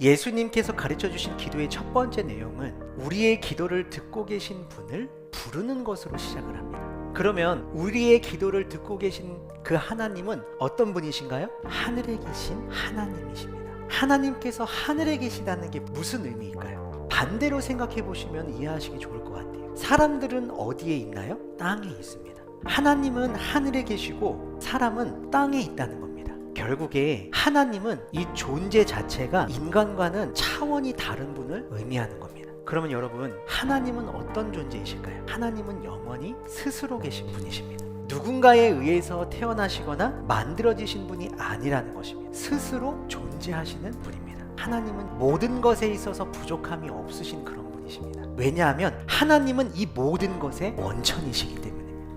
예수님께서 가르쳐 주신 기도의 첫 번째 내용은 우리의 기도를 듣고 계신 분을 부르는 것으로 시작을 합니다. 그러면 우리의 기도를 듣고 계신 그 하나님은 어떤 분이신가요? 하늘에 계신 하나님이십니다. 하나님께서 하늘에 계시다는 게 무슨 의미일까요? 반대로 생각해 보시면 이해하시기 좋을 것 같아요. 사람들은 어디에 있나요? 땅에 있습니다. 하나님은 하늘에 계시고 사람은 땅에 있다는 겁니다. 결국에 하나님은 이 존재 자체가 인간과는 차원이 다른 분을 의미하는 겁니다. 그러면 여러분, 하나님은 어떤 존재이실까요? 하나님은 영원히 스스로 계신 분이십니다. 누군가에 의해서 태어나시거나 만들어지신 분이 아니라는 것입니다. 스스로 존재하시는 분입니다. 하나님은 모든 것에 있어서 부족함이 없으신 그런 분이십니다. 왜냐하면 하나님은 이 모든 것의 원천이시기 때문입니다.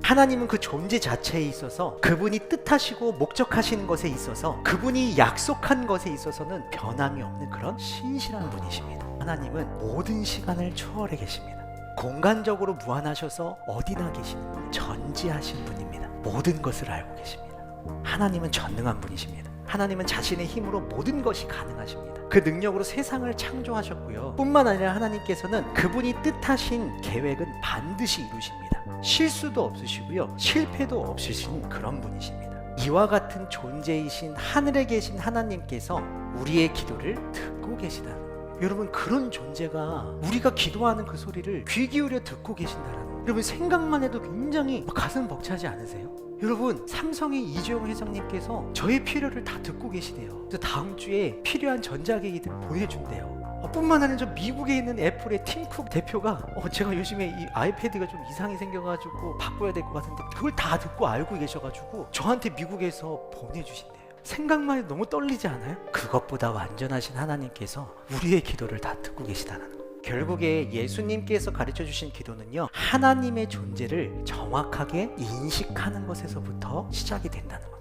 하나님은 그 존재 자체에 있어서 그분이 뜻하시고 목적하시는 것에 있어서 그분이 약속한 것에 있어서는 변함이 없는 그런 신실한 분이십니다. 하나님은 모든 시간을 초월해 계십니다. 공간적으로 무한하셔서 어디나 계시는 분, 전지하신 분입니다. 모든 것을 알고 계십니다. 하나님은 전능한 분이십니다. 하나님은 자신의 힘으로 모든 것이 가능하십니다. 그 능력으로 세상을 창조하셨고요. 뿐만 아니라 하나님께서는 그분이 뜻하신 계획은 반드시 이루십니다. 실수도 없으시고요. 실패도 없으신 그런 분이십니다. 이와 같은 존재이신 하늘에 계신 하나님께서 우리의 기도를 듣고 거예요. 여러분 그런 존재가 우리가 기도하는 그 소리를 귀 기울여 듣고 거예요. 여러분 생각만 해도 굉장히 가슴 벅차지 않으세요? 여러분 삼성의 이주영 회장님께서 저의 필요를 다 듣고 계시대요. 그래서 다음 주에 필요한 전자기기들 보내준대요. 어, 뿐만 아니라 저 미국에 있는 애플의 팀쿡 대표가 어, 제가 요즘에 이 아이패드가 좀 이상이 생겨가지고 바꿔야 될 것 같은데 그걸 다 듣고 알고 계셔가지고 저한테 미국에서 보내주신대요. 생각만 해도 너무 떨리지 않아요? 그것보다 완전하신 하나님께서 우리의 기도를 다 듣고 계시다는 거. 결국에 예수님께서 가르쳐 주신 기도는요 하나님의 존재를 정확하게 인식하는 것에서부터 시작이 된다는 거예요.